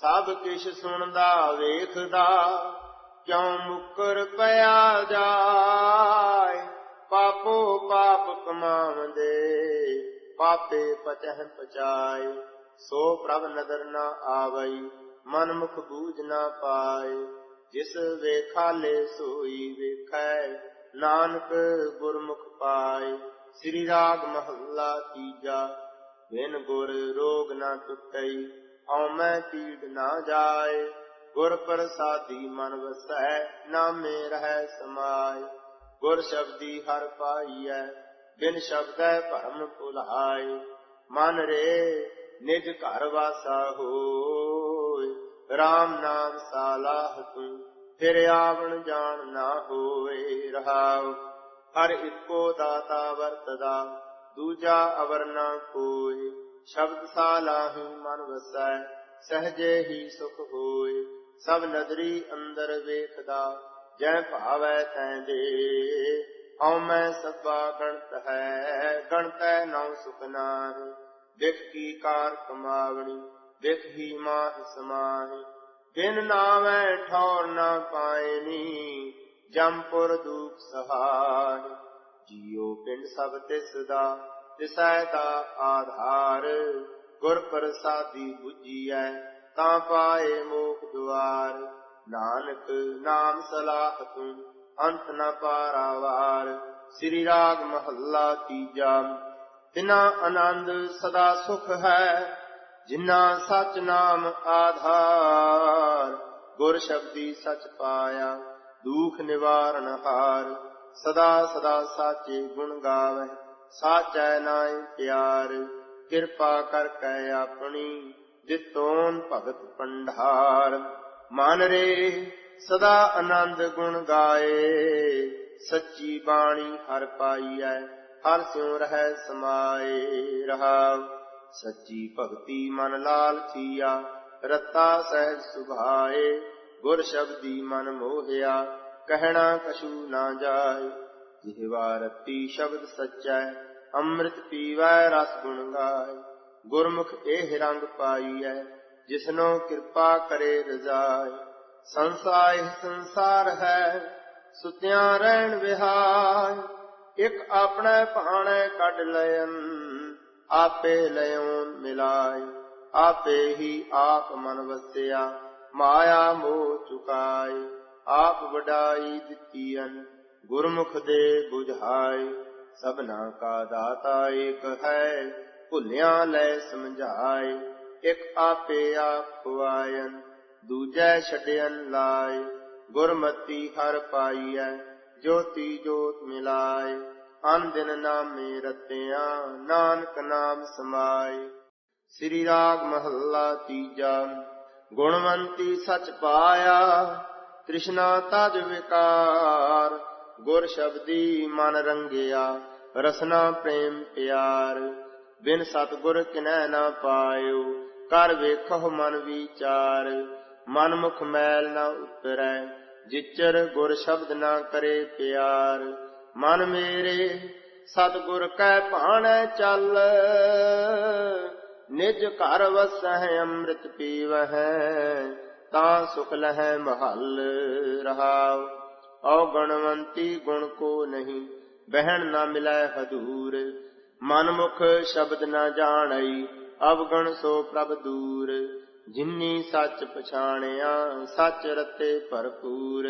ਸਭ ਕਿਛ ਸੁਣਦਾ, ਵੇਖਦਾ, ਕਿਉ ਮੁਕਰ ਪਿਆ ਜਾਏ? ਪਾਪੋ ਪਾਪ ਕਮਾਵੰਦੇ ਪਾਪੇ ਪਚਹਿ ਪਚਾਏ। ਸੋ ਪ੍ਰਭ ਨਦਰ ਨਾ ਆਵਈ ਮਨ ਮੁਖ ਬੂਝ ਨਾ ਪਾਏ। ਜਿਸ ਵੇਖਾਲੇ ਸੋਈ ਵੇਖੈ, ਨਾਨਕ ਗੁਰਮੁਖ ਪਾਏ। ਸ੍ਰੀ ਰਾਗ ਮਹੱਲਾ ਤੀਜਾ, ਬਿਨ ਗੁਰ ਰੋਗ ਨਾ ਟੁੱਟਈ। ਹਉ ਮੈਂ ਪੀੜ ਨਾ ਜਾਏ, ਗੁਰ ਪ੍ਰਸਾਦੀ ਮਨ ਵਸੈ, ਨਾਮੇ ਰਹਿ ਸਮਾਏ। ਗੁਰ ਸ਼ਬਦੀ ਹਰ ਪਾਈਐ, ਬਿਨ ਸ਼ਬਦੈ ਭਰਮ ਭੁਲਾਏ। ਮਨ ਰੇ ਨਿਜ ਘਰ ਵਾਸਾ ਹੋਏ RAM ਨਾਮ ਸਾਲਾਹ ਤੂੰ ਫਿਰ ਆਵਣ ਜਾਣ ਨਾ ਹੋਏ ਰਹਾਉ। ਹਰ ਇੱਕੋ ਦਾਤਾ ਵਰਤਦਾ, ਦੂਜਾ ਅਵਰ ਨਾ ਕੋਈ ਸ਼ਬਦ ਸਾਲਾਹੀ ਮਨ ਵਸੈ, ਸਹਜੇ ਹੀ ਸੁਖ ਹੋਏ। ਸਭ ਨਦਰੀ ਅੰਦਰ ਵੇਖਦਾ, ਜੈ ਭਾਵੈ ਤੈ ਦੇ। ਹਉ ਮੈਂ ਸਭਾ ਗਣਤ ਹੈ, ਗਣਤੈ ਨਉ ਸੁਖ ਨਾਹੀ। ਵਿਖ ਕੀ ਕਾਰ ਕਮਾਵਣੀ ਵਿਖ ਹੀ ਮਾਹ ਸਮਾਹੀ। ਬਿਨ ਨਾਮੈ ਠੌਰ ਨਾ ਪਾਇਨੀ ਜੰਪੁਰ ਦੂਖ ਸਹਾਇ ਜੀਉ ਪਿੰਡ ਸਭ ਤਿਸ ਦਾ ਤਿਸੈ ਦਾ ਆਧਾਰ, ਗੁਰ ਪ੍ਰਸਾਦੀ 부ਜੀਐ ਤਾਂ ਪਾਏ ਮੋਖ ਦੁਆਰ। ਨਾਨਕ ਨਾਮ ਸਲਾਹ ਤੂੰ ਅੰਤ ਨ ਪਾਰਾਵਾਰ। ਸ੍ਰੀ ਰਾਗ ਮਹੱਲਾ ਤੀਜਾ ਤਿਨਾ ਆਨੰਦ ਸਦਾ ਸੁਖ ਹੈ, ਜਿਨਾ ਸਚ ਨਾਮ ਆਧਾਰ। ਗੁਰ ਸ਼ਬਦੀ ਸਚ ਪਾਇਆ, ਦੁਖ ਨਿਵਾਰਨ ਹਾਰ। ਸਦਾ ਸਦਾ ਸਾਚੇ ਗੁਣ ਗਾਵੇ ਸਾਚੈ ਨਾਇ ਪਿਆਰ, ਕਿਰਪਾ ਕਰ ਕੈ ਆਪਣੀ ਦਿੱਤੋਨ ਭਗਤ ਪੰਡਾਰ। ਮਨ ਰੇ ਸਦਾ ਆਨੰਦ ਗੁਣ ਗਾਏ, ਸੱਚੀ ਬਾਣੀ ਹਰ ਪਾਈਐ, ਹਰ ਸਿਉ ਰਹਿ ਸਮਾਏ ਰਹਾਉ ਸੱਚੀ ਭਗਤੀ ਮਨ ਲਾਲ ਥੀਆ ਰਤਾ ਸਹਿਜ ਸੁਭਾਏ, ਗੁਰ ਸ਼ਬਦੀ ਮਨ ਮੋਹਿਆ, ਕਹਿਣਾ ਕਛੂ ਨਾ ਜਾਏ। ਜਿਹਵਾ ਰਤੀ ਸ਼ਬਦ ਸੱਚੈ ਅੰਮ੍ਰਿਤ ਪੀਵੈ ਰਸ ਗੁਣ ਗਾਏ ਗੁਰਮੁਖ ਇਹ ਰੰਗ ਪਾਈਐ, ਜਿਸਨੋ ਕਿਰਪਾ ਕਰੇ ਰਜ਼ਾਏ ਸੰਸਾਰ ਸੰਸਾਰ ਹੈ, ਸੁਤਿਆਂ ਰਹਿਣ ਵਿਹਾਰ ਇੱਕ ਆਪਣਾ ਭਾਣੇ ਕੱਢ ਲයਨ ਆਪੇ ਲਿਉ ਮਿਲਾਏ ਆਪੇ ਹੀ ਆਪ ਮਨ ਵਸਿਆ, ਮਾਇਆ ਮੋਹ ਚੁਕਾਏ ਆਪ ਵਡਾਈ ਦਿੱਤੀਨ ਗੁਰਮੁਖ ਦੇ 부ਝਾਏ ਸਭਨਾ ਕਾ ਦਾਤਾ ਏਕ ਹੈ, ਭੁੱਲਿਆ ਲੈ ਸਮਝਾਏ, ਇੱਕ ਆਪੇ ਆਪ ਖਵਾਇਨ ਦੂਜੈ ਛਡਿਅਨ ਲਾਏ, ਗੁਰਮਤੀ ਹਰ ਪਾਈਐ, ਜੋਤੀ ਜੋਤ ਮਿਲਾਏ, ਅਨ ਦਿਨ ਨਾਮੇ ਰਤਿਆਂ, ਨਾਨਕ ਨਾਮ ਸਮਾਏ। ਸ੍ਰੀ ਰਾਗ ਮਹੱਲਾ ਤੀਜਾ, ਗੁਣਵੰਤੀ ਸਚ ਪਾਇਆ, ਤ੍ਰਿਸ਼ਨਾ ਤਜ ਵਿਕਾਰ ਗੁਰ ਸ਼ਬਦੀ ਮਨ ਰੰਗਿਆ, ਰਸਨਾ ਪ੍ਰੇਮ ਪਿਆਰ। ਬਿਨ ਸਤਗੁਰ ਕਿਨੈ ਨਾ ਪਾਇਓ ਕਰ ਵੇਖੋ ਮਨ ਵਿਚਾਰ। ਮਨ ਮੁਖ ਮੈਲ ਨਾ ਉਤਰੈ, ਜਿਚਰ ਗੁਰ ਸ਼ਬਦ ਨਾ ਕਰੇ ਪਿਆਰ। ਮਨ ਮੇਰੇ, ਸਤਗੁਰ ਕੈ ਭਾਣੈ ਚੱਲ। ਨਿਜ ਘਰ ਵਸਹਿ ਅੰਮ੍ਰਿਤ ਪੀਵਹਿ, ਤਾਂ ਸੁਖ ਲਹੈ ਮਹੱਲ ਰਹਾਉ। ਔ ਗਣਵੰਤੀ ਗੁਣ ਕੋ ਨਹੀਂ, ਬਹਿਣ ਨਾ ਮਿਲੈ ਹਦੂਰ। ਮਨ ਮੁਖ ਸ਼ਬਦ ਨਾ ਜਾਣਈ, ਅਵਗਣ ਸੋ ਪ੍ਰਭ ਦੂਰ। ਜਿਨੀ ਸੱਚ ਪਛਾਣਿਆ, ਸੱਚ ਰਤੇ ਭਰਪੂਰ।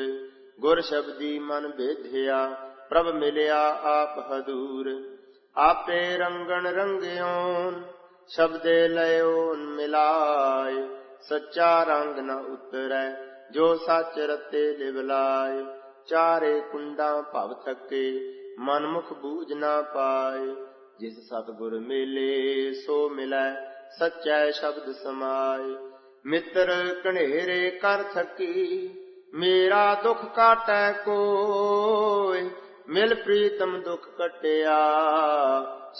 ਗੁਰ ਸ਼ਬਦੀ ਮਨ ਬੇਧਿਆ, ਪ੍ਰਭ ਮਿਲਿਆ ਆਪ ਹਦੂਰ। ਆਪੇ ਰੰਗਣ ਰੰਗਿਓਨ, ਸ਼ਬਦੇ ਲਇਓ ਮਿਲਾਏ। ਸੱਚਾ ਰੰਗ ਨ ਉਤਰੈ, ਜੋ ਸੱਚ ਰਤੇ ਲਿਵਲਾਏ। ਚਾਰੇ ਕੁੰਡਾਂ ਭਵ ਥਕੇ ਮਨ ਮੁਖ ਬੂਝ ਨਾ ਪਾਏ। ਜਿਸ ਸਤਗੁਰ ਮਿਲੇ, ਸੋ ਮਿਲੈ, ਸਚੈ ਸ਼ਬਦ ਸਮਾਏ। ਮਿੱਤਰ ਕਣੇਰੇ ਕਰ ਥਕੀ, ਮੇਰਾ ਦੁਖ ਕਾਟੈ ਕੋਇ ਮਿਲ ਪ੍ਰੀਤਮ ਦੁਖ ਕਟਿਆ,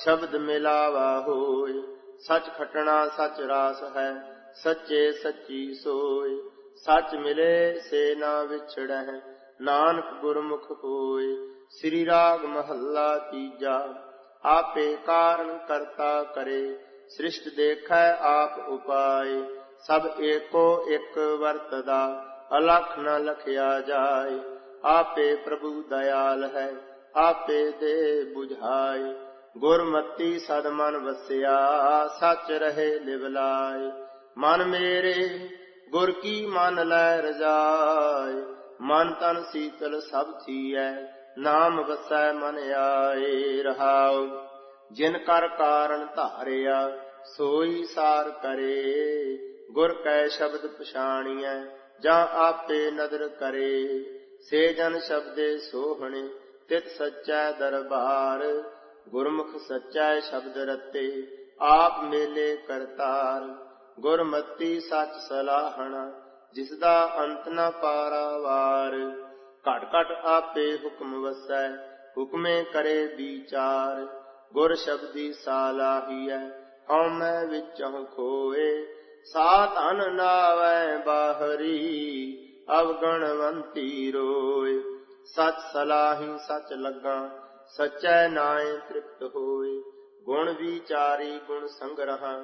ਸ਼ਬਦ ਮਿਲਾਵਾ ਹੋਏ। ਸਚ ਖਟਣਾ ਸਚ ਰਾਸ ਹੈ, ਸੱਚੇ ਸੱਚੀ ਸੋਏ। ਸੱਚ ਮਿਲੇ, ਸੇ ਨਾ ਵਿਛੜੈ। ਨਾਨਕ ਗੁਰਮੁਖ ਹੋਏ, ਸ੍ਰੀ ਰਾਗ ਮਹੱਲਾ ਤੀਜਾ, ਆਪੇ ਕਾਰਨ ਕਰਤਾ ਕਰੇ, ਸ੍ਰਿਸ਼ਟ ਦੇਖੈ ਆਪ ਉਪਾਏ, ਸਭ ਏਕੋ ਇੱਕ ਵਰਤਦਾ, ਅਲਖ ਨ ਲਖਿਆ ਜਾਏ, ਆਪੇ ਪ੍ਰਭੂ ਦਇਆਲ ਹੈ, ਆਪੇ ਦੇ 부ਝਾਏ ਗੁਰਮਤੀ ਸਦ ਮਨ ਵਸਿਆ, ਸੱਚ ਰਹੇ ਲਿਵਲਾਏ ਮਨ ਮੇਰੇ, ਗੁਰ ਕੀ ਮਨ ਲੈ ਰਜਾਏ ਮਨ ਤਨ ਸੀਤਲ ਸਭ ਥੀਐ, ਨਾਮ ਵਸੈ ਮਨ ਆਏ ਰਹਾਉ। ਜਿਨ ਕਰ ਕਾਰਨ ਧਾਰਿਆ, ਸੋਈ ਸਾਰ ਕਰੇ। ਗੁਰ ਕੈ ਸ਼ਬਦ ਪਛਾਣੀਐ, ਜਾਂ ਆਪੇ ਨਦਰ ਕਰੇ। ਸੇ ਜਨ ਸ਼ਬਦੇ ਸੋਹਣੇ, ਤਿਤ ਸੱਚੈ ਦਰਬਾਰ। ਗੁਰਮੁਖ ਸੱਚੈ ਸ਼ਬਦ ਰਤੇ, ਆਪ ਮੇਲੇ ਕਰਤਾਰ। ਗੁਰਮਤੀ ਸੱਚ ਸਲਾਹਣਾ ਜਿਸ ਦਾ ਅੰਤ ਨ ਪਾਰਾਵਾਰ। ਘਟ ਘਟ ਆਪੇ ਹੁਕਮ ਵਸੈ, ਹੁਕਮੇ ਕਰੇ ਵਿਚਾਰ। ਗੁਰ ਸ਼ਬਦੀ ਸਾਲਾਹੀਐ ਹਉ ਮੈਂ ਵਿੱਚੋਂ ਖੋਏ। ਸਾ ਧਨ ਨਾਵੈ ਬਾਹਰੀ, ਅਵਗਣਵੰਤੀ ਰੋਏ। ਸਚ ਸਲਾਹੀ ਸਚ ਲੱਗਾ, ਸਚੈ ਨਾਏ ਤ੍ਰਿਪਤ ਹੋਏ। ਗੁਣ ਵਿਚਾਰੀ ਗੁਣ ਸੰਗਰਹਾ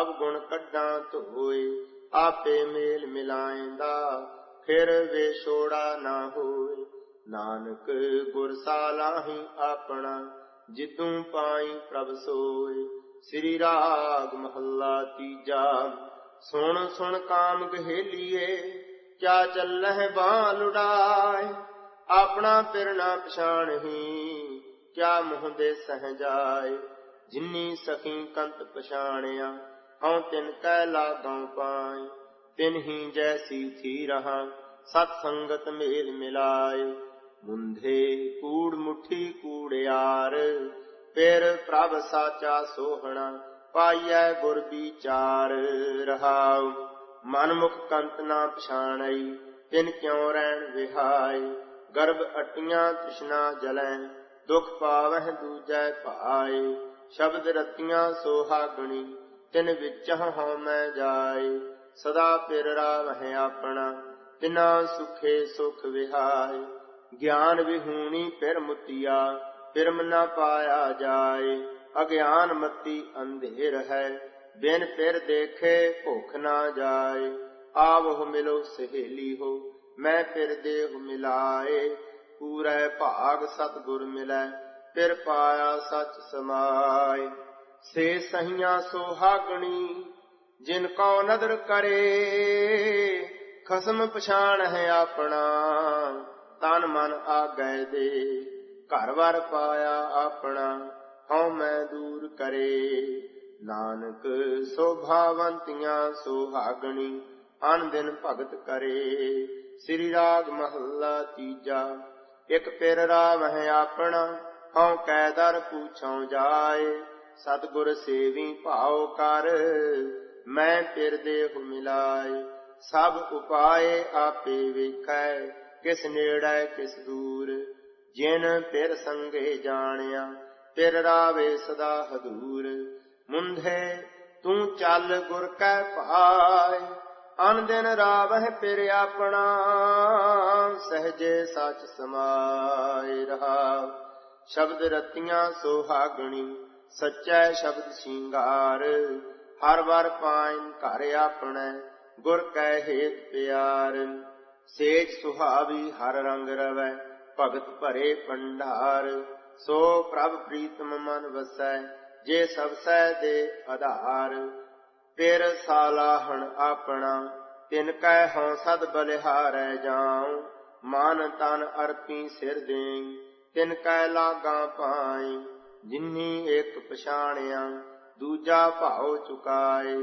ਅਵ ਗੁਣ ਕੱਢਾਂ ਧੋਏ। ਆਪੇ ਮੇਲ ਮਿਲਾਏਂਦਾ ਫਿਰ ਵੇ ਨਾ ਹੋਏ। ਨਾਨਕ ਗੁਰ ਸਾਲਾਹੀ ਆਪਣਾ ਜਿਤੂ ਪਾਈ ਪ੍ਰਭ ਸੋਏ। ਸ੍ਰੀ ਰਾਗ ਮਹੱਲਾ ਤੀਜਾ, ਸੁਣ ਸੁਣ ਕਾਮ ਗਹੇਲੀਏ, ਕਿਆ ਚੱਲਹਿ ਬਾਹ ਲੁੜਾਏ ਆਪਣਾ ਪਿਰ ਨਾ ਪਛਾਣਹੀ, ਕਿਆ ਮੁਹ ਦੇ ਸਹਿ ਜਾਏ। ਜਿਨੀ ਸਖੀ ਕੰਤ ਪਛਾਣਿਆ ਹਉ ਤਿਨ ਕੈ ਲਾਗਾਂ ਪਾਈ ਤਿਨ ਹੀ ਜੈਸੀ ਥੀ ਰਹਾ, ਸਤ ਸੰਗਤ ਮੇਲ ਮਿਲਾਏ ਮੁੰਧੇ ਕੂੜ ਮੁਠੀ ਕੂੜਿਆਰ, ਫਿਰ ਪ੍ਰਭ ਸਾਚਾ ਸੋਹਣਾ ਪਾਈਐ ਗੁਰ ਵਿਚਾਰ ਰਹਾਉ। ਮਨ ਮੁਖ ਕੰਤ ਨਾ ਪਛਾਣਈ, ਤਿਨ ਕਿਉ ਰਹਿਣ ਵਿਹਾਈ ਗਰਭ ਅਟੀਆਂ ਤ੍ਰਿਸ਼ਨਾ ਜਲੈ, ਦੁਖ ਪਾਵਹਿ ਦੂਜੈ ਭਾਏ ਸ਼ਬਦ ਰਤੀਆਂ ਸੋਹਾਗਣੀ ਤਿਨ ਵਿੱਚ ਹਉ ਮੈਂ ਜਾਏ, ਸਦਾ ਪਿਰ ਰਾਵਹਿ ਆਪਣਾ ਤਿਨਾ ਸੁਖੇ ਸੁਖ ਵਿਹਾਏ। ਗਿਆਨ ਵਿਹੂਣੀ ਫਿਰ ਮੁਤੀਆ, ਫਿਰਮ ਨਾ ਪਾਇਆ ਜਾਏ। ਅਗਿਆਨ ਮਤੀ ਅੰਧੇਰ ਹੈ, ਬਿਨ ਫਿਰ ਦੇਖੇ ਭੁਖ ਨਾ ਜਾਏ। ਆਵਹੁ ਮਿਲੋ ਸਹੇਲੀ ਹੋ, ਮੈਂ ਫਿਰ ਦੇਹ ਮਿਲਾਏ। ਪੂਰੇ ਭਾਗ ਸਤਗੁਰ ਮਿਲੈ, ਫਿਰ ਪਾਇਆ ਸਚ ਸਮਾਏ। ਸੇ ਸਹੀਆਂ ਸੋਹਾਗਣੀ, ਜਿਨ ਕੋ ਨਦਰ ਕਰੇ, ਖਸਮ ਪਛਾਣ ਹੈ ਆਪਣਾ, ਤਨ ਮਨ ਆ ਗਏ ਦੇ, ਘਰ ਵਰ ਪਾਇਆ ਆਪਣਾ, ਹਉ ਮੈਂ ਦੂਰ ਕਰੇ। ਨਾਨਕ ਸੋਭਾਵੰਤੀਆਂ ਸੋਹਾਗਣੀ, ਅਨ ਦਿਨ ਭਗਤ ਕਰੇ। ਸ੍ਰੀ ਰਾਗ ਮਹੱਲਾ ਤੀਜਾ, ਇਕ ਪਿਰ ਰਾਮ ਹੈ ਆਪਣਾ, ਹਉ ਕੈਦਰ ਪੂਛਉ ਜਾਏ। ਸਤਗੁਰ ਸੇਵੀ ਭਾਉ ਕਰ, ਮੈਂ ਪਿਰ ਦੇਹੁ ਮਿਲਾਏ। ਸਭ ਉਪਾਏ ਆਪੇ ਵੇਖੈ, ਕਿਸ ਨੇੜੇ ਕਿਸ ਦੂਰ। ਜਿਨ ਪਿਰ ਸੰਗੇ ਜਾਣਿਆ ਪਿਰ ਰਾਵੇ ਸਦਾ ਹਦੂਰ। ਮੁੰਧੇ ਤੂੰ ਚੱਲ ਗੁਰ ਕੈ ਭਾਏ, ਅਨ ਦਿਨ ਰਾਵਹਿ ਪਿਰ ਆਪਣਾ, ਸਹਜੇ ਸਚ ਸਮਾਏ ਰਹਾ। ਸ਼ਬਦ ਰਤੀਆਂ ਸੋਹਾਗਣੀ ਸਚੈ ਸ਼ਬਦ ਸ਼ਿੰਗਾਰ, ਹਰ ਵਾਰ ਪਾਇਨ ਘਰ ਆਪਣੇ, ਗੁਰ ਕੈ ਹੇਤ ਪਿਆਰ। ਸੇਜ ਸੁਹਾਵੀ ਹਰ ਰੰਗ ਰਵੈ, ਭਗਤ ਭਰੇ ਪੰਡਾਰ ਸੋ ਪ੍ਰਭ ਪ੍ਰੀਤਮ ਮਨ ਵਸੈ, ਜੇ ਸਭ ਸੈ ਦੇ ਆਧਾਰ। ਫਿਰ ਸਾਲਾਹਣ ਆਪਣਾ, ਤਿਨ ਕੈ ਹਉ ਸਦ ਬਲਿਹਾਰੈ ਜਾਉ। ਮਨ ਤਨ ਅਰਪੀ ਸਿਰ ਦੇਈ, ਤਿਨ ਕੈ ਲਾਗਾ ਪਾਈ। ਜਿਨੀ ਏਕ ਪਛਾਣਿਆ, ਦੂਜਾ ਭਾਉ ਚੁਕਾਏ,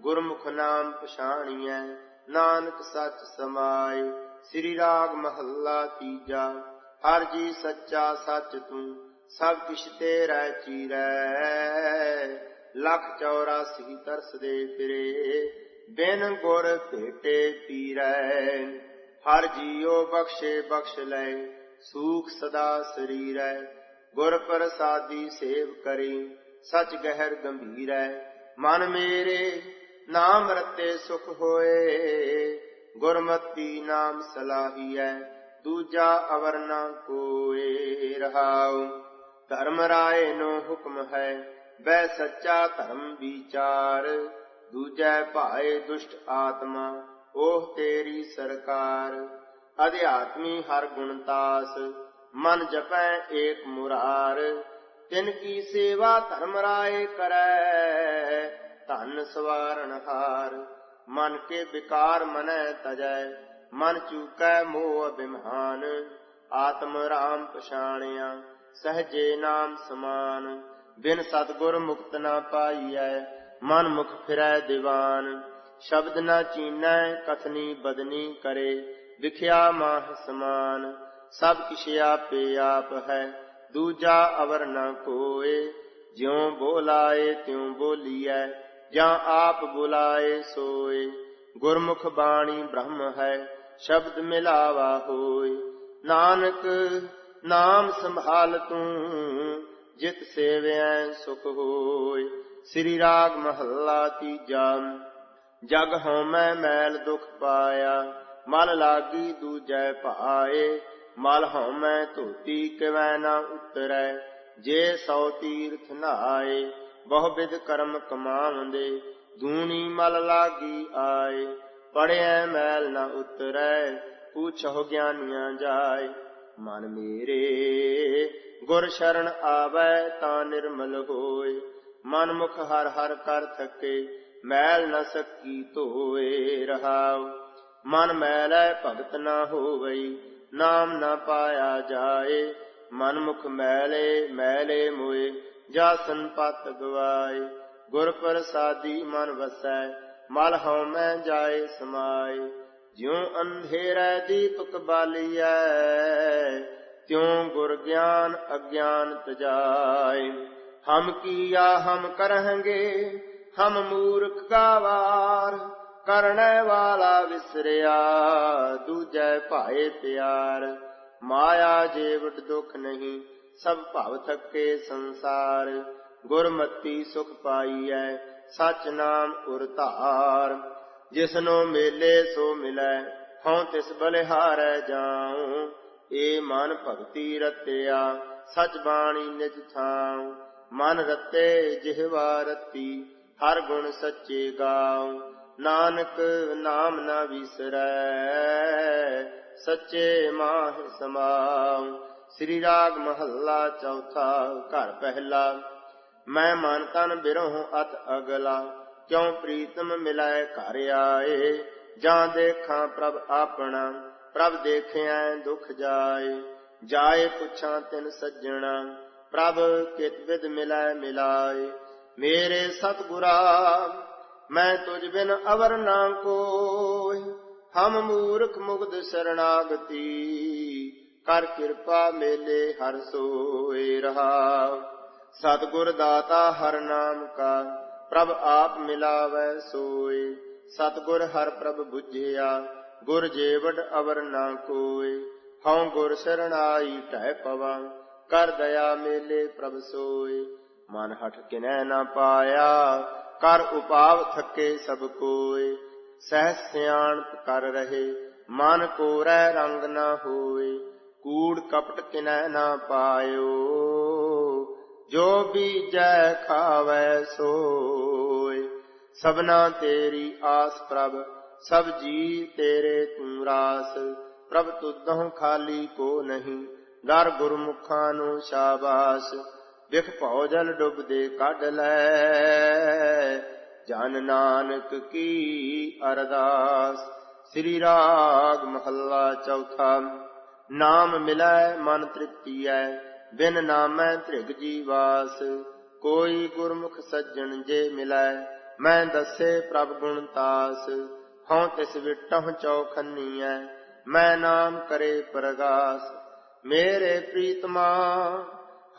ਗੁਰਮੁਖ ਨਾਮ ਪਛਾਣੀਐ, ਨਾਨਕ ਸੱਚ ਸਮਾਏ, ਸ੍ਰੀ ਰਾਗ ਮਹੱਲਾ ਤੀਜਾ, ਹਰ ਜੀ ਸੱਚਾ ਸੱਚ ਤੂੰ, ਸਭ ਕਿਛ ਤੇਰਾ ਚੀਰੈ। ਲੱਖ 84 ਤਰਸ ਦੇ ਫਿਰੇ, ਬਿਨ ਗੁਰ ਭੇਟੇ ਪੀਰੈ। ਹਰ ਜੀਉ ਬਖਸ਼ੇ ਬਖਸ਼ ਲੈ, ਸੂਖ ਸਦਾ ਸਰੀਰੈ। ਗੁਰ ਪ੍ਰਸਾਦੀ ਸੇਵ ਕਰੀ, ਸਚ ਗਹਿਰ ਗੰਭੀਰੈ ਮਨ ਮੇਰੇ, ਨਾਮ ਰਤੇ ਸੁਖ ਹੋਏ। ਗੁਰਮਤੀ ਨਾਮ ਸਲਾਹੀਐ ਦੂਜਾ ਅਵਰ ਨਾ ਕੋਏ ਰਹਾਉ। ਧਰਮ ਰਾਏ ਨੋ ਹੁਕਮ ਹੈ, ਬੈ ਸੱਚਾ ਧਰਮ ਵਿਚਾਰ। ਦੂਜੈ ਭਾਏ ਦੁਸ਼ਟ ਆਤਮਾ, ਓਹ ਤੇਰੀ ਸਰਕਾਰ। ਅਧਿਆਤਮੀ ਹਰ ਗੁਣਤਾਸ ਮਨ ਜਪੈ ਏਕ ਮੁਰਾਰ, ਤਿਨ ਕੀ ਸੇਵਾ ਧਰਮ ਰਾਏ ਕਰੈ, ਧਨ ਸਵਾਰਨ ਹਾਰ। ਮਨ ਕੇ ਵਿਕਾਰ ਮਨੈ ਤਜੈ, ਮਨ ਚੂਕੈ ਮੋਹ ਅਭਿਮਾਨ। ਆਤਮ ਰਾਮ ਪਛਾਣਿਆ, ਸਹਜੇ ਨਾਮ ਸਮਾਨ। ਬਿਨ ਸਤਗੁਰ ਮੁਕਤ ਨਾ ਪਾਈਐ, ਮਨ ਮੁਖ ਫਿਰੈ ਦੀਵਾਨ। ਸ਼ਬਦ ਨਾ ਚੀਨੈ, ਕਥਨੀ ਬਦਨੀ ਕਰੇ, ਵਿਖਿਆ ਮਾਹ ਸਮਾਨ। ਸਭ ਕਿਛ ਆਪੇ ਆਪ ਹੈ, ਦੂਜਾ ਅਵਰ ਨ ਕੋਏ। ਜਿਉ ਬੋਲਾਏ ਤਿਉ ਬੋਲੀਐ, ਜਾਂ ਆਪ ਬੁਲਾਏ ਸੋਏ। ਗੁਰਮੁਖ ਬਾਣੀ ਬ੍ਰਹਮ ਹੈ, ਸ਼ਬਦ ਮਿਲਾਵਾ ਹੋਏ। ਨਾਨਕ, ਨਾਮ ਸੰਭਾਲ ਤੂੰ, ਜਿਤ ਸੇਵਿਐ ਸੁਖ ਹੋਏ। ਸ੍ਰੀ ਰਾਗ ਮਹੱਲਾ ਤੀਜਾ, ਜਗ ਹਉਮੈ ਮੈਲ ਦੁਖ ਪਾਇਆ, ਮਲ ਲਾਗੀ ਦੂਜੈ ਭਾਏ। ਮਲ ਹਉਮੈ ਧੋਤੀ ਕਿਵੈ ਨਾ ਉਤਰੈ, ਜੇ ਸੌ ਤੀਰਥ ਨਹਾਏ, ਬਹੁ ਵਿਧ ਕਰਮ ਕਮਾਵੰਦੇ ਦੂਣੀ ਮਲ ਲਾਗੀ ਆਏ, ਪੜਿਐ ਮੈਲ ਨਾ ਉਤਰੈ ਪੁੱਛੋ ਗਿਆਨੀਆਂ ਜਾਏ। ਮਨ ਮੇਰੇ, ਗੁਰ ਸ਼ਰਨ ਆਵੈ ਤਾਂ ਨਿਰਮਲ ਹੋਏ, ਮਨ ਮੁਖ ਹਰ ਹਰ ਕਰ ਥਕੇ, ਮੈਲ ਨ ਸਕੀ ਧੋਏ ਰਹਾਉ। ਮਨ ਮੈਲੈ ਭਗਤ ਨਾ ਹੋਵਈ ਨਾਮ ਨਾ ਪਾਇਆ ਜਾਏ ਮਨ ਮੁਖ ਮੈਲੇ ਮੈਲੇ ਮੋਏ, ਜਾ ਸੰਪਤ ਗਵਾਏ। ਗੁਰ ਪ੍ਰਸਾਦੀ ਮਨ ਵਸੈ, ਮਲ ਹਉ ਮੈਂ ਜਾਏ ਸਮਾਏ। ਜਿਉ ਅੰਧੇਰੈ ਦੀਪਕ ਬਾਲੀਐ, ਤਿਉ ਗੁਰ ਗਿਆਨ ਅਗਿਆਨ ਤਜਾਏ। ਹਮ ਕੀਆ ਹਮ ਕਰਹੰਗੇ, ਹਮ ਮੂਰਖ ਗਾਵਾਰ ਕਰਨੇ ਵਾਲਾ ਵਿਸਰਿਆ, ਦੂਜੈ ਭਾਏ ਪਿਆਰ। ਮਾਇਆ ਜੀਵਟ ਦੁਖ ਨਹੀਂ, ਸਭ ਭਵ ਥਕੇ ਸੰਸਾਰ। ਗੁਰਮਤੀ ਸੁਖ ਪਾਈਐ ਸਚ ਨਾਮ ਉਰ ਧਾਰ ਜਿਸਨੋ ਮੇਲੇ ਸੋ ਮਿਲੈ, ਹਉ ਤਿਸ ਬਲਿਹਾਰੈ ਜਾਉ। ਏ ਮਨ ਭਗਤੀ ਰਤਿਆ, ਸਚ ਬਾਣੀ ਨਿਜ ਥਾਉ। ਮਨ ਰਤੇ ਜਿਹਵਾ ਰਤੀ, ਹਰ ਗੁਣ ਸੱਚੇ ਗਾਉ। ਨਾਨਕ ਨਾਮ ਨਾ ਵਿਸਰੈ, ਸੱਚੇ ਮਾਹ ਸਮਾਉ। ਸ੍ਰੀ ਰਾਗ ਮਹੱਲਾ ਚੌਥਾ, ਘਰ ਪਹਿਲਾ। ਮੈਂ ਮਨ ਤਨ ਬਿਰਹੁ ਅਤ ਅਗਲਾ, ਕਿਉ ਪ੍ਰੀਤਮ ਮਿਲੈ ਘਰ ਆਏ? ਜਾਂ ਦੇਖਾਂ ਪ੍ਰਭ ਆਪਣਾ, ਪ੍ਰਭ ਦੇਖਿਆ ਦੁਖ ਜਾਏ। ਜਾਏ ਪੁੱਛਾਂ ਤਿਨ ਸੱਜਣਾ, ਪ੍ਰਭ ਕਿਤ ਵਿਦ ਮਿਲਾਏ ਮਿਲਾਏ। ਮੇਰੇ ਸਤਗੁਰਾ ਮੈਂ ਤੁਝ ਬਿਨ ਅਵਰ ਨਾ ਕੋਈ, ਹਮ ਮੂਰਖ ਮੁਗਧ ਸਰਣਾਗਤੀ। ਕਰ ਕਿਰਪਾ ਮੇਲੇ ਹਰ ਸੋਏ ਰਹਾ ਸਤਗੁਰ ਦਾਤਾ ਹਰ ਨਾਮ ਕਾ, ਪ੍ਰਭ ਆਪ ਮਿਲਾਵੈ ਸੋਏ। ਸਤਗੁਰ ਹਰ ਪ੍ਰਭ 부ਝਿਆ ਗੁਰ ਜੀਵਡ ਅਵਰ ਨਾ ਕੋਏ। ਹਉ ਗੁਰ ਸਰਣਾਈ ਟਹਿ ਪਵਾਂ, ਕਰ ਦਇਆ ਮੇਲੇ ਪ੍ਰਭ ਸੋਏ। ਮਨ ਹਟ ਕਿਨੈ ਨਾ ਪਾਇਆ ਕਰ ਉਪਾਵ ਥਕੇ ਸਭ ਕੋਏ ਸਹਿ ਸਿਆਣਪ ਕਰ ਰਹੇ, ਮਨ ਕੋਰੈ ਰੰਗ ਨਾ ਹੋਏ, ਕੂੜ ਕਪਟ ਕਿਨੈ ਨਾ ਪਾਇਓ, ਜੋ ਬੀਜੈ ਖਾਵੈ ਸੋਏ। ਸਭਨਾ ਤੇਰੀ ਆਸ ਪ੍ਰਭ, ਸਭ ਜੀ ਤੇਰੇ ਤੂੰ ਰਾਸ, ਪ੍ਰਭ ਤੁਧੋਂ ਖਾਲੀ ਕੋ ਨਹੀਂ ਡਰ ਗੁਰਮੁਖਾਂ ਨੂੰ ਸ਼ਾਬਾਸ਼। ਵਿਖ ਭਉ ਜਲ ਡੁੱਬਦੇ ਕੱਢ ਲੈ। ਜਨ ਨਾਨਕ ਕੀ ਅਰਦਾਸ? ਸ੍ਰੀ ਰਾਗ ਮਹੱਲਾ ਚੌਥਾ, ਨਾਮ ਮਿਲੈ ਮਨ ਤ੍ਰਿਪਤੀਐ, ਬਿਨ ਨਾਮੈ ਧ੍ਰਿਗ ਜੀਵਾਸ। ਕੋਈ ਗੁਰਮੁਖ ਸੱਜਣ ਜੇ ਮਿਲੈ, ਮੈਂ ਦੱਸੇ ਪ੍ਰਭ ਗੁਣ ਤਾਸ। ਹਉ ਤਿਸ ਵਿਟਹੁ ਚੌਖੰਨੀਐ ਮੈਂ ਨਾਮ ਕਰੇ ਪ੍ਰਗਾਸ। ਮੇਰੇ ਪ੍ਰੀਤਮਾ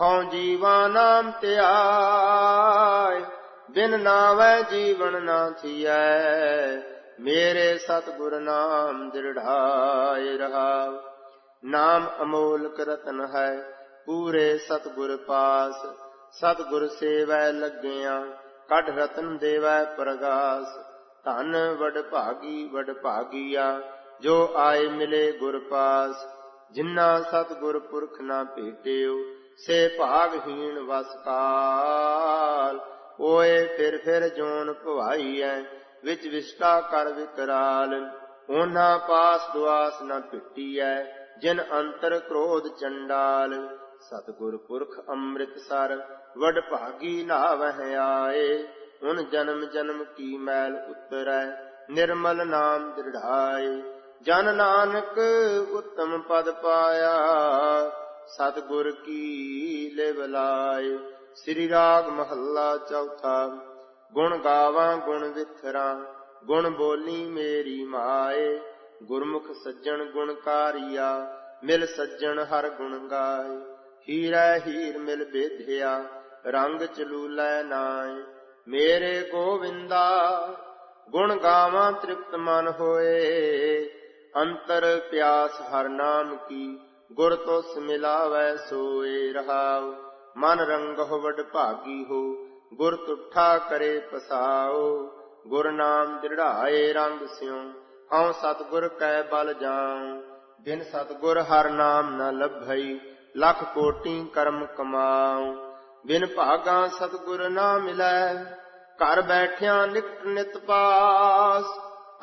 ਹਉ ਜੀਵਾ ਨਾਮ ਧਿਆਇ ਬਿਨ ਨਾਵੈ ਜੀਵਨ ਨਾ ਥੀਐ, ਮੇਰੇ ਸਤਿਗੁਰ ਨਾਮ ਦਿਰੜਾਏ ਰਹਾ ਨਾਮ ਅਮੋਲਕ ਰਤਨ ਹੈ, ਪੂਰੇ ਸਤਿਗੁਰ ਪਾਸ। ਸਤਿਗੁਰ ਸੇਵੈ ਲੱਗਿਆ, ਕਢ ਰਤਨ ਦੇਵੈ ਪ੍ਰਗਾਸ। ਧਨ ਵਡ ਭਾਗੀ ਵਡ ਭਾਗੀਆ, ਜੋ ਆਏ ਮਿਲੇ ਗੁਰ ਪਾਸ। ਜਿਨ੍ਹਾਂ ਸਤਿਗੁਰ ਪੁਰਖ ਨਾ ਭੇਟਿਓ ਸੇ ਭਾਗਹੀਣ ਵਸ ਓਏ ਫਿਰ ਫਿਰ ਜੋਨ ਭਵਾਈਐ, ਵਿੱਚ ਵਿਸ਼ਟਾ ਕਰ ਵਿਕਰਾਲ। ਉਹਨਾਂ ਪਾਸ ਦੁਆਸ ਨ ਪਿੱਟੀਐ, ਜਿਨ ਅੰਤਰ ਕ੍ਰੋਧ ਚੰਡਾਲ। ਸਤਿਗੁਰ ਪੁਰਖ ਅੰਮ੍ਰਿਤਸਰ, ਵਡ ਭਾਗੀ ਨਾਵਹਿ ਆਏ। ਹੁਣ ਜਨਮ ਜਨਮ ਕੀ ਮੈਲ ਉਤਰੈ, ਨਿਰਮਲ ਨਾਮ ਦ੍ਰਿੜਾਏ। ਜਨ ਨਾਨਕ ਉਤਮ ਪਦ ਪਾਇਆ ਸਤਿਗੁਰ ਕੀ ਲਿਵ ਲਾਏ। ਸ੍ਰੀ ਰਾਗ ਮਹੱਲਾ ਚੌਥਾ, ਗੁਣ ਗਾਵਾਂ, ਗੁਣ ਵਿਥਰਾਂ ਗੁਣ ਬੋਲੀ ਮੇਰੀ ਮਾਏ। ਗੁਰਮੁਖ ਸੱਜਣ ਗੁਣਕਾਰੀਆ ਮਿਲ ਸੱਜਣ ਹਰ ਗੁਣ ਗਾਏ। ਹੀਰਾ ਹੀਰ ਮਿਲ ਬੇਧਿਆ, ਰੰਗ ਚਲੂਲੇ ਨਾਏ। ਮੇਰੇ ਗੋਵਿੰਦਾ, ਗੁਣ ਗਾਵਾਂ ਤ੍ਰਿਪਤ ਮਨ ਹੋਏ। ਅੰਤਰ ਪਿਆਸ ਹਰ ਨਾਮ ਕੀ ਗੁਰ ਤੋਸ ਮਿਲਾਵੈ ਸੋਏ ਰਹਾਉ, ਮਨ ਰੰਗਹੁ ਵਡ ਭਾਗੀ ਹੋ, ਗੁਰ ਤੁਠਾ ਕਰੇ ਪਸਾਓ ਗੁਰ ਨਾਮ ਦ੍ਰਿੜਾਏ ਰੰਗ ਸਿਉ, ਹਉ ਸਤਗੁਰ ਕੈ ਬਲ ਜਾਉ। ਬਿਨ ਸਤਗੁਰ ਹਰ ਨਾਮ ਨ ਲੱਭਈ, ਲੱਖ ਕੋਟੀ ਕਰਮ ਕਮਾਉ। ਬਿਨ ਭਾਗਾ ਸਤਗੁਰ ਨਾ ਮਿਲੈ, ਘਰ ਬੈਠਿਆਂ ਨਿਕਟ ਨਿਤ ਪਾਸ।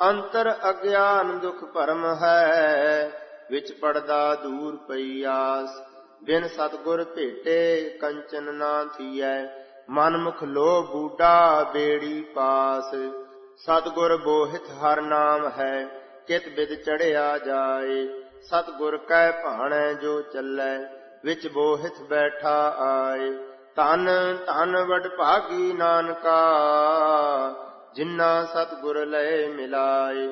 ਅੰਤਰ ਅਗਿਆਨ ਦੁਖ ਭਰਮ ਹੈ ਵਿੱਚ ਪੜਦਾ ਦੂਰ ਪਈ ਆਸ। ਬਿਨ ਸਤਗੁਰ ਭੇਟੇ ਕੰਚਨ ਨਾ ਥੀਐ। ਮਨ ਮੁਖ ਲੋ ਬੂਡਾ ਬੇੜੀ ਪਾਸ। ਸਤਗੁਰ ਬੋਹਿਤ ਹਰ ਨਾਮ ਹੈ, ਕਿਤ ਬਿਦ ਚੜਿਆ ਜਾਏ। ਸਤਗੁਰ ਕੈ ਭਾਣੈ ਜੋ ਚੱਲੈ, ਵਿੱਚ ਬੋਹਿਤ ਬੈਠਾ ਆਏ। ਤਨ ਤਨ ਵਡ ਭਾਗੀ ਨਾਨਕਾ ਜਿਨ੍ਹਾਂ ਸਤਗੁਰ ਲਏ ਮਿਲਾਏ।